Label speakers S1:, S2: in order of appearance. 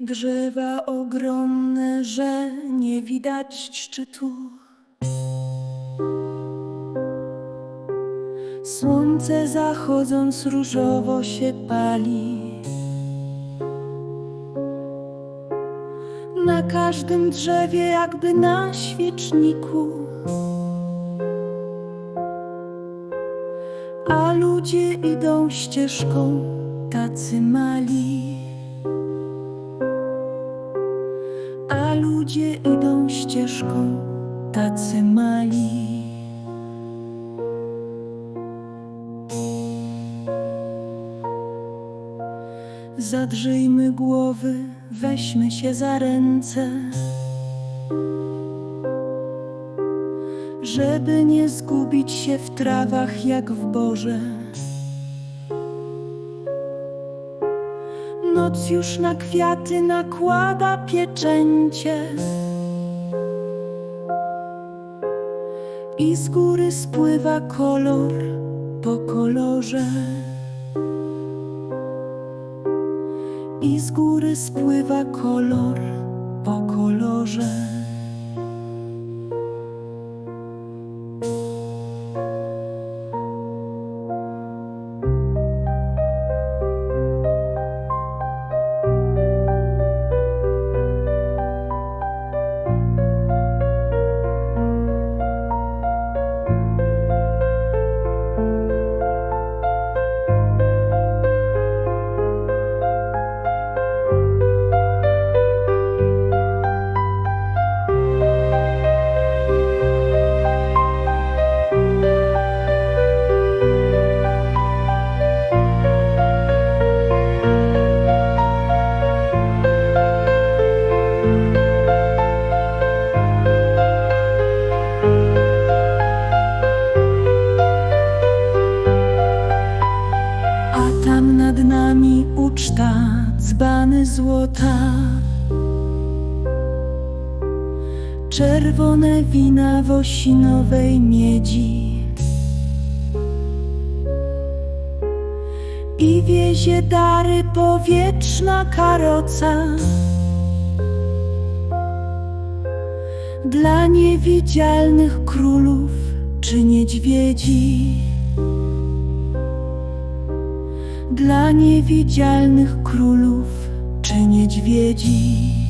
S1: Drzewa ogromne, że nie widać szczytu. Słońce zachodząc różowo się pali. Na każdym drzewie, jakby na świeczniku. A ludzie idą ścieżką, tacy mali. Ludzie idą ścieżką, tacy mali. Zadrzyjmy głowy, weźmy się za ręce, żeby nie zgubić się w trawach jak w borze. Noc już na kwiaty nakłada pieczęcie i z góry spływa kolor po kolorze. I z góry spływa kolor po kolorze. Nami uczta, dzbany złota. Czerwone wina w osinowej miedzi. I wiezie dary powietrzna karoca. Dla niewidzialnych królów czy niedźwiedzi. Dla niewidzialnych królów czy niedźwiedzi.